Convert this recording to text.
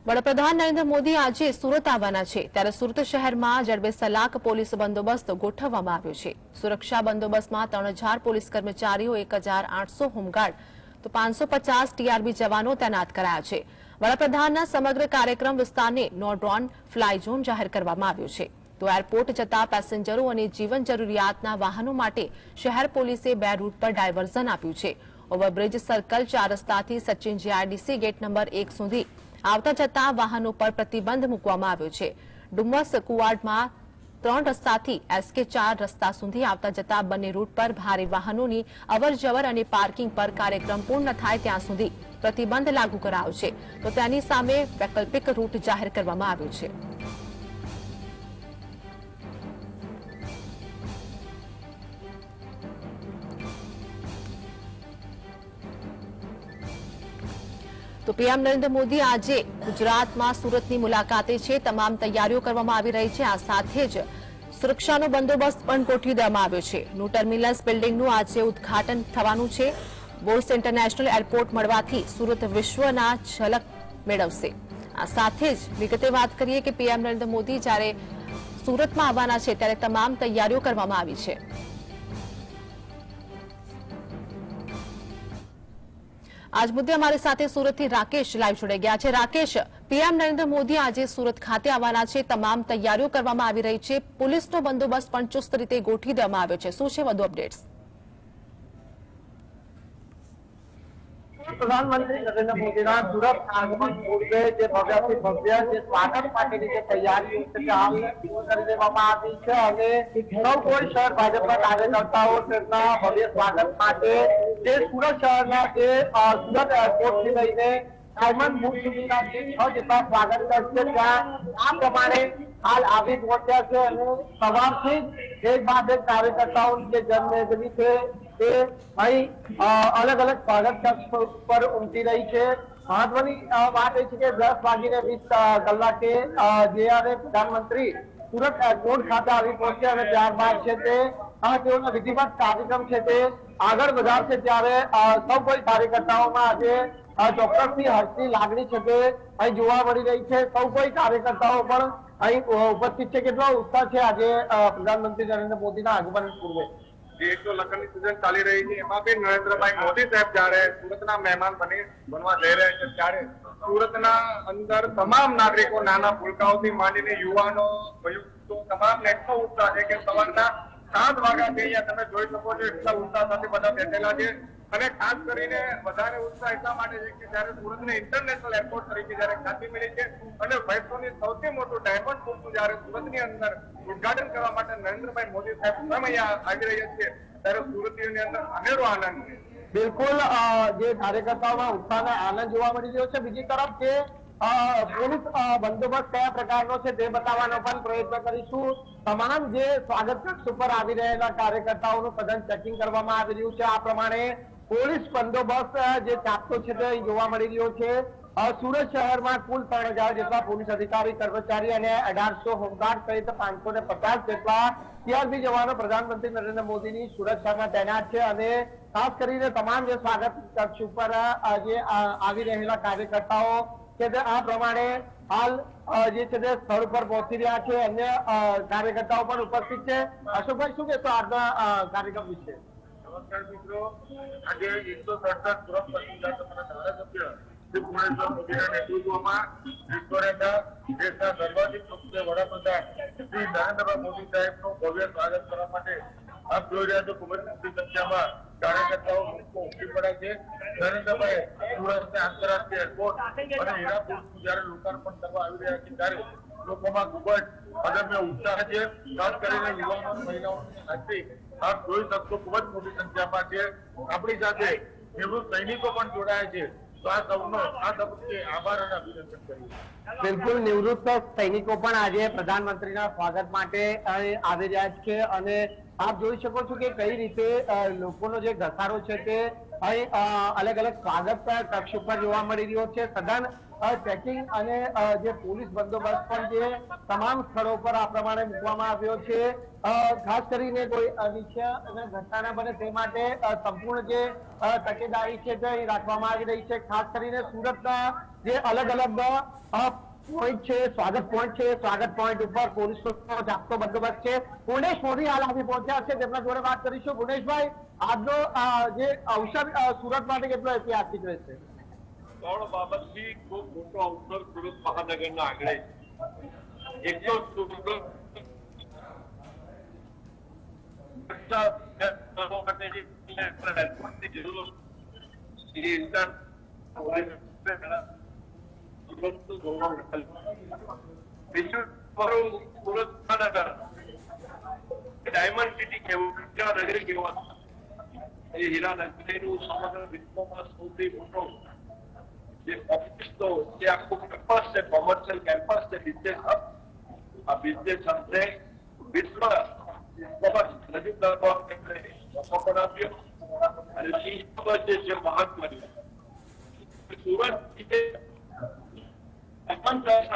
વડાપ્રધાન નરેન્દ્ર મોદી આજે સુરત આવવાના છે. ત્યારે સુરત શહેરમાં જડબે સલાક પોલીસ બંદોબસ્ત ગોઠવવામાં આવ્યો છે. સુરક્ષા બંદોબસ્તમાં ત્રણ હજાર પોલીસ કર્મચારીઓ, એક હોમગાર્ડ, તો પાંચસો ટીઆરબી જવાનો તૈનાત કરાયા છે. વડાપ્રધાનના સમગ્ર કાર્યક્રમ વિસ્તારને નો ડ્રોન ફ્લાય ઝોન જાહેર કરવામાં આવ્યો છે. તો એરપોર્ટ જતા પેસેન્જરો અને જીવન જરૂરિયાતના વાહનો માટે શહેર પોલીસે બે રૂટ પર ડાયવર્ઝન આપ્યું છે. ઓવરબ્રિજ સર્કલ ચાર રસ્તાથી સચિન જીઆરડીસી ગેટ નંબર એક સુધી આવતા જતા વાહનો પર પ્રતિબંધ મૂકવામાં આવ્યો છે. ડુમસ કુવાડમાં ત્રણ રસ્તાથી એસકે ચાર રસ્તા સુધી આવતા જતા બંને રૂટ પર ભારે વાહનોની અવરજવર અને પાર્કિંગ પર કાર્યક્રમ પૂર્ણ થાય ત્યાં સુધી પ્રતિબંધ લાગુ કરાયો છે. તો તેની સામે વૈકલ્પિક રૂટ જાહેર કરવામાં આવ્યો છે. તો પીએમ નરેન્દ્ર મોદી આજે ગુજરાતમાં સુરતની મુલાકાતે છે. તમામ તૈયારીઓ કરવામાં આવી રહી છે. આ સાથે જ સુરક્ષાનો બંદોબસ્ત પણ ગોઠવી દેવામાં આવ્યો છે. ન્યૂ ટર્મિનલ્સ બિલ્ડિંગનું આજે ઉદ્ઘાટન થવાનું છે. બોર્સ ઇન્ટરનેશનલ એરપોર્ટ મળવાથી સુરત વિશ્વના ઝલક મેળવશે. આ સાથે જ વિગતે વાત કરીએ કે પીએમ નરેન્દ્ર મોદી જ્યારે સુરતમાં આવવાના છે, ત્યારે તમામ તૈયારીઓ કરવામાં આવી છે. આજ મુદ્દે અમારી સાથે સુરતથી રાકેશ લાઈવ જોડાઈ ગયા છે. રાકેશ, પીએમ નરેન્દ્ર મોદી આજે સુરત ખાતે આવવાના છે. તમામ તૈયારીઓ કરવામાં આવી રહી છે. પોલીસનો બંદોબસ્ત પણ ચુસ્ત રીતે ગોઠવી દેવામાં આવ્યો છે. શું છે વધુ અપડેટ્સ? પ્રધાનમંત્રી નરેન્દ્ર મોદીના સુરત આગમન પૂર્વે જે ભવ્યથી ભવ્ય જે સ્વાગત માટેની જે તૈયારીઓ છે તે કરી દેવામાં આવી છે અને સૌ કોઈ શહેર ભાજપના કાર્યકર્તાઓ તેમના ભવ્ય સ્વાગત માટે જે સુરત શહેરના જે સુરત એરપોર્ટથી લઈને ડાયમંડ બુક સુધીના જે છ જેટલા સ્વાગત કરશે ત્યાં આ પ્રમાણે હાલ આવી પહોંચ્યા છે અને સવારથી જ એક બાદ એક કાર્યકર્તાઓની જે જન્મેદની છે તે અહીં અલગ અલગ સ્વાગત કક્ષ પર ઉમટી રહી છે. મહત્વની વાત એ છે કે દસ વાગીને વીસ કલાકે જે જ્યારે પ્રધાનમંત્રી સુરત એરપોર્ટ ખાતે આવી પહોંચ્યા અને ત્યારબાદ છે તે તેઓનો વિધિવત કાર્યક્રમ છે તે આગળ વધારશે ત્યારે સૌ કોઈ કાર્યકર્તાઓમાં આજે ચોક્કસ ચોક્કસથી હર્ષની લાગણી છે તે અહીં જોવા મળી રહી છે. સૌ કોઈ કાર્યકર્તાઓ પણ અહીં ઉપસ્થિત છે. કેટલો ઉત્સાહ છે આજે પ્રધાનમંત્રી નરેન્દ્ર મોદીના આગમન પૂર્વે. જે તો સિઝન ચાલી રહી છે, એમાં બી નરેન્દ્રભાઈ મોદી સાહેબ જયારે સુરતના મહેમાન બની, બનવા જઈ રહ્યા છે, ત્યારે સુરતના અંદર તમામ નાગરિકો નાના ભૂલકાઓથી માંડીને યુવાનો, વયુક્તો તમામને એટલો ઉત્સાહ છે કે સવારના સાત વાગ્યાથી અહીંયા તમે જોઈ શકો છો, એટલા ઉત્સાહ સાથે બધા બેઠેલા છે. અને ખાસ કરીને વધારે ઉત્સાહ એટલા માટે છે કે જ્યારે સુરતને ઇન્ટરનેશનલ એરપોર્ટ તરીકે જયારે ખ્યાતિ મળી છે અને વિશ્વની સૌથી મોટું ડાયમંડ પોર્ટનું જ્યારે સુરતની અંદર ઉદઘાટન કરવા માટે નરેન્દ્રભાઈ મોદી સાહેબ સ્વયં અહીંયા આવી રહ્યા છે, ત્યારે સુરતીઓની અંદર અનેરો આનંદ છે. બિલકુલ જે કાર્યકર્તાઓમાં ઉત્સાહનો આનંદ જોવા મળી રહ્યો છે. બીજી તરફ જે પોલીસ બંદોબસ્ત કયા પ્રકારનો છે તે બતાવવાનો પણ પ્રયત્ન કરીશું. તમામ જે સ્વાગત કક્ષ ઉપર આવી રહેલા કાર્યકર્તાઓનું સઘન ચેકિંગ કરવામાં આવી રહ્યું છે. આ પ્રમાણે પોલીસ બંદોબસ્ત જે ચાપતો છે તે જોવા મળી રહ્યો છે. સુરત શહેરમાં કુલ ત્રણ હજાર જેટલા પોલીસ અધિકારી, કર્મચારી અને અઢારસો હોમગાર્ડ સહિત પાંચસો ને પચાસ જેટલા સીઆરપી જવાનો પ્રધાનમંત્રી નરેન્દ્ર મોદીની સુરક્ષામાં તૈનાત છે અને ખાસ કરીને તમામ જે સ્વાગત કક્ષ ઉપર જે આવી રહેલા કાર્યકર્તાઓ તે આ પ્રમાણે હાલ જે છે તે સ્થળ ઉપર પહોંચી રહ્યા છે. અન્ય કાર્યકર્તાઓ પણ ઉપસ્થિત છે. અશોકભાઈ, શું કહેશો આજના કાર્યક્રમ વિશે? નમસ્કાર મિત્રો. આજે એકસો સ્વાગત કરવા માટે આપ જોઈ રહ્યા છો ખૂબ સંખ્યામાં કાર્યકર્તાઓ ઉમટી આંતરરાષ્ટ્રીય એરપોર્ટ અને હીરાપુર જયારે લોકાર્પણ કરવા આવી રહ્યા છે ત્યારે લોકોમાં ખૂબ જ અદમ્ય ઉત્સાહ છે. ખાસ કરીને યુવાનો મહિલાઓની જોઈ શકશો, ખૂબ જ મોટી સંખ્યામાં છે આપણી સાથે નિવૃત્ત સૈનિકો પણ જોડાયા છે. બિલકુલ, નિવૃત્ત સૈનિકો પણ આજે પ્રધાનમંત્રીના સ્વાગત માટે આવી રહ્યા છે. અને આપ જોઈ શકો છો કે કઈ રીતે લોકોનો જે ઘસારો છે તે અહીં અલગ અલગ સ્વાગત કક્ષ ઉપર જોવા મળી રહ્યો છે. સઘન ચેકિંગ અને જે પોલીસ બંદોબસ્ત પણ જે તમામ સ્થળો પર આ પ્રમાણે મૂકવામાં આવ્યો છે. ખાસ કરીને કોઈ અનિચ્છા અને ઘટના બને તે માટે સંપૂર્ણ જે તકેદારી છે તે રાખવામાં આવી રહી છે. ખાસ કરીને સુરતના જે અલગ અલગ પોઈન્ટ છે, સ્વાગત પોઈન્ટ છે, સ્વાગત પોઈન્ટ ઉપર પોલીસનો જાપ્તો બંદોબસ્ત છે. પુણેશ મોદી હાલ આવી પહોંચ્યા છે, તેમના જોડે વાત કરીશું. પુણેશભાઈ આજનો જે અવસર સુરત માટે કેટલો ઐતિહાસિક રહેશે ત્રણ બાબતથી ખૂબ મોટો અવસર સુરત મહાનગરના આંગણે છે. એક તો સુરત માટે છે, એ ઇન્ટરન સુરતનું ગૌરવ રહેલ. બીજું મારું સુરત મહાનગર ડાયમંડ સિટી કેવું નગરી કહેવાતું એ હીરા નગરીનું સમગ્ર વિશ્વમાં સૌથી મોટો જે ઓફિસ તો જે આખું કેમ્પસ છે કોમર્શિયલ કેમ્પસ છે બિઝનેસ હબ આ બિઝનેસ હબને વિશ્વ વિશ્વમાં રજૂ કરવા એમણે મોકો પણ આપ્યો અને શિસ્ત જે છે મહત્વની સુરત જે